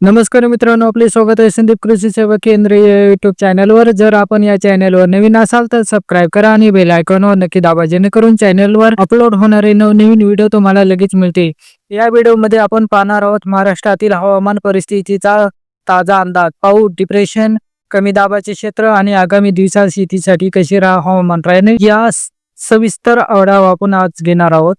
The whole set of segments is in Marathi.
नमस्कार मित्रांनो आपले स्वागत आहे संदीप कृषी सेवा केंद्र युट्यूब चॅनलवर जर आपण या चॅनलवर नवीन असाल तर सबस्क्राईब करा आणि बेल आयकॉनवर नक्की दाबा जेणेकरून चॅनलवर अपलोड होणारे नवनवीन व्हिडिओ तुम्हाला लगेच मिळते या व्हिडिओमध्ये आपण पाहणार आहोत महाराष्ट्रातील हवामान परिस्थितीचा ताजा अंदाज पाऊस डिप्रेशन कमी दाबाचे क्षेत्र आणि आगामी दिवसात शेतीसाठी कशी राहा हवामान राहणे या सविस्तर आढावा आपण आज घेणार आहोत.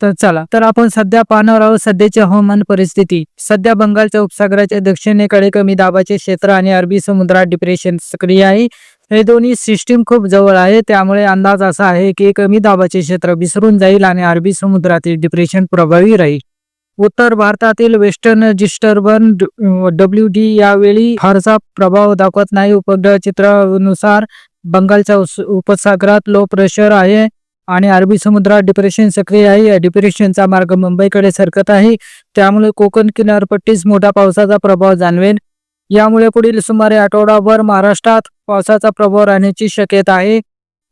तर चला तर आपण सध्या पाहणार आहोत सध्याची हवामान परिस्थिती. सध्या बंगालच्या उपसागराच्या दक्षिणेकडे कमी दाबाचे क्षेत्र आणि अरबी समुद्रात डिप्रेशन सक्रिय आहे. हे दोन्ही सिस्टीम खूप जवळ आहे त्यामुळे अंदाज असा आहे की कमी दाबाचे क्षेत्र विसरून जाईल आणि अरबी समुद्रातील डिप्रेशन प्रभावी राहील. उत्तर भारतातील वेस्टर्न डिस्टर्बन डब्ल्यू डी यावेळी फारसा प्रभाव दाखवत नाही. उपग्रह चित्रानुसार बंगालच्या उपसागरात लो प्रेशर आहे. आणि अरबी समुद्रात डिप्रेशन सक्रिय आहे. या डिप्रेशनचा मार्ग मुंबईकडे सरकत आहे. त्यामुळे कोकण किनारपट्टीस मोठ्या पावसाचा प्रभाव जाणवेल. यामुळे पुढील सुमारे आठवडाभर महाराष्ट्रात पावसाचा प्रभाव राहण्याची शक्यता आहे.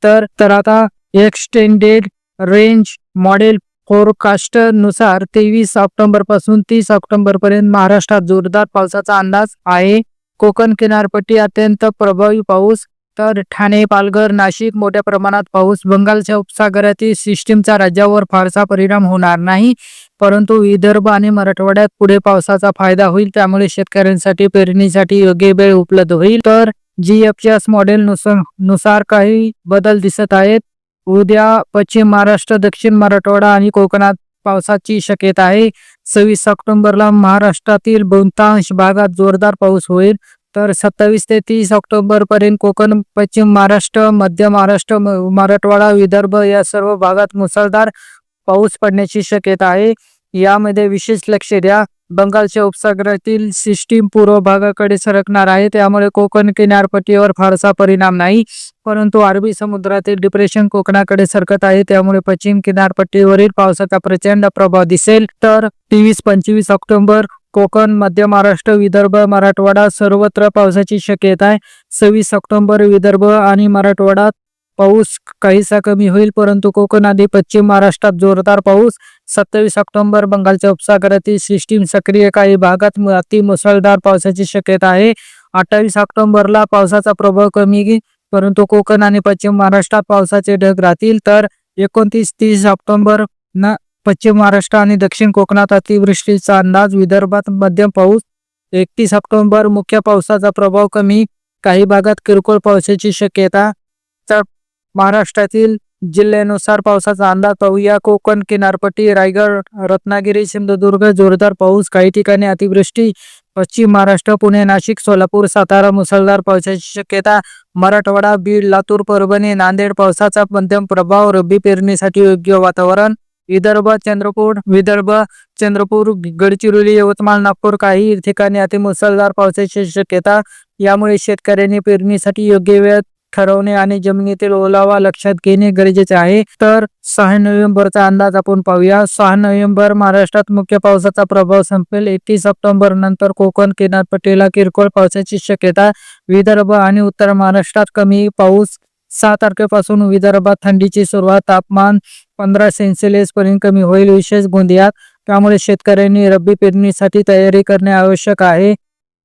तर तर आता एक्सटेंडेड रेंज मॉडेल फोरकास्टनुसार तेवीस ऑक्टोबरपासून तीस ऑक्टोबर पर्यंत महाराष्ट्रात जोरदार पावसाचा अंदाज आहे. कोकण किनारपट्टी अत्यंत प्रभावी पाऊस तर ठाणे पालघर नाशिक मोठ्या प्रमाणात पाऊस बंगालच्या उपसागरातील सिस्टीमचा राज्यावर फारसा परिणाम होणार नाही. परंतु विदर्भ आणि मराठवाड्यात पुढे पावसाचा फायदा होईल त्यामुळे शेतकऱ्यांसाठी पेरणीसाठी योग्य वेळ उपलब्ध होईल. तर जी जीएफएस मॉडेल नुसार नुसार काही बदल दिसत आहेत. उद्या पश्चिम महाराष्ट्र दक्षिण मराठवाडा आणि कोकणात पावसाची शक्यता आहे. सव्वीस ऑक्टोबरला महाराष्ट्रातील बहुतांश भागात जोरदार पाऊस होईल. तर सत्तावीस ते तीस ऑक्टोबर पर्यंत कोकण पश्चिम महाराष्ट्र मध्य महाराष्ट्र म- मराठवाडा विदर्भ या सर्व भागात मुसळधार पाऊस पडण्याची शक्यता आहे. यामध्ये विशेष लक्ष द्या. बंगालच्या उपसागरातील सिस्टीम पूर्व भागाकडे सरकणार आहे. त्यामुळे कोकण किनारपट्टीवर फारसा परिणाम नाही. परंतु अरबी समुद्रातील डिप्रेशन कोकणाकडे सरकत आहे. त्यामुळे पश्चिम किनारपट्टीवरील पावसाचा प्रचंड प्रभाव दिसेल. तर तेवीस पंचवीस ऑक्टोबर कोकण मध्य महाराष्ट्र विदर्भ मराठवाडा सर्वत्र पावसाची शक्यता आहे. सव्वीस ऑक्टोबर विदर्भ आणि मराठवाड्यात पाऊस काहीसा कमी होईल परंतु कोकण आणि पश्चिम महाराष्ट्रात जोरदार पाऊस. सत्तावीस ऑक्टोबर बंगालच्या उपसागरातील सिस्टीम सक्रिय काही भागात अति मुसळधार पावसाची शक्यता आहे. अठ्ठावीस ऑक्टोबरला पावसाचा प्रभाव कमी परंतु कोकण आणि पश्चिम महाराष्ट्रात पावसाचे ढग राहतील. तर एकोणतीस तीस ऑक्टोबर न पश्चिम महाराष्ट्र आणि दक्षिण कोकणात अतिवृष्टीचा अंदाज विदर्भात मध्यम पाऊस एकतीस ऑक्टोबर मुख्य पावसाचा प्रभाव कमी काही भागात किरकोळ पावसाची शक्यता. तर महाराष्ट्रातील जिल्ह्यानुसार पावसाचा अंदाज पाहूया. कोकण किनारपट्टी रायगड रत्नागिरी सिंधुदुर्ग जोरदार पाऊस काही ठिकाणी अतिवृष्टी. पश्चिम महाराष्ट्र पुणे नाशिक सोलापूर सातारा मुसळधार पावसाची शक्यता. मराठवाडा बीड लातूर परभणी नांदेड पावसाचा मध्यम प्रभाव रब्बी पेरणीसाठी योग्य वातावरण. विदर्भ चंद्रपूर विदर्भ चंद्रपूर गडचिरोली यवतमाळ नागपूर काही ठिकाणी अति मुसळधार पावसाची शक्यता. यामुळे शेतकऱ्यांनी पेरणीसाठी योग्य वेळ ठरवणे आणि जमिनीतील ओलावा लक्षात घेणे गरजेचे आहे. तर सहा नोव्हेंबरचा अंदाज आपण पाहूया. सहा नोव्हेंबर महाराष्ट्रात मुख्य पावसाचा प्रभाव संपेल. एकतीस ऑक्टोबर नंतर कोकण किनारपट्टीला किरकोळ पावसाची शक्यता. विदर्भ आणि उत्तर महाराष्ट्रात कमी पाऊस. सहा तारखेपासून विदर्भात थंडीची सुरुवात. तापमान पंधरा सेन्सेलेस पर्यंत कमी होईल. विशेष गोंदियात त्यामुळे शेतकऱ्यांनी रब्बी पेरणीसाठी तयारी करणे आवश्यक आहे.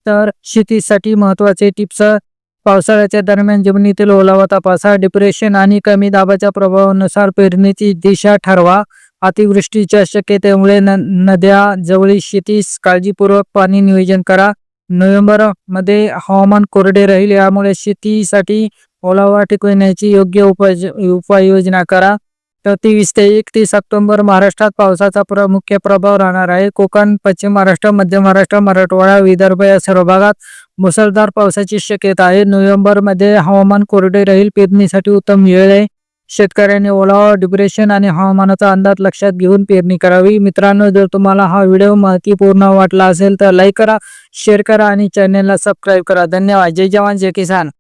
तर शेतीसाठी महत्त्वाचे टिप्स पावसाळ्याच्या दरम्यान जमिनीतील ओलावा तपासा. डिप्रेशन आणि कमी दाबाच्या प्रभावानुसार पेरणीची दिशा ठरवा. अतिवृष्टीच्या शक्यतेमुळे न नद्या जवळील शेतीस काळजीपूर्वक पाणी नियोजन करा. नोव्हेंबरमध्ये हवामान कोरडे राहील यामुळे शेतीसाठी ओलावा टिकविण्याची योग्य उपाय उपाययोजना करा. तेवीस ते एकतीस ऑक्टोबर महाराष्ट्रात पावसाचा प्र मुख्य प्रभाव राहणार आहे. कोकण पश्चिम महाराष्ट्र मध्य महाराष्ट्र मराठवाडा विदर्भ या सर्व भागात मुसळधार पावसाची शक्यता आहे. नोव्हेंबरमध्ये हवामान कोरडे राहील. पेरणीसाठी उत्तम वेळ आहे. शेतकऱ्यांनी ओलावा डिप्रेशन आणि हवामानाचा अंदाज लक्षात घेऊन पेरणी करावी. मित्रांनो जर तुम्हाला हा व्हिडिओ माहितीपूर्ण वाटला असेल तर लाईक करा शेअर करा आणि चॅनेलला सबस्क्राईब करा. धन्यवाद. जय जवान जय किसान.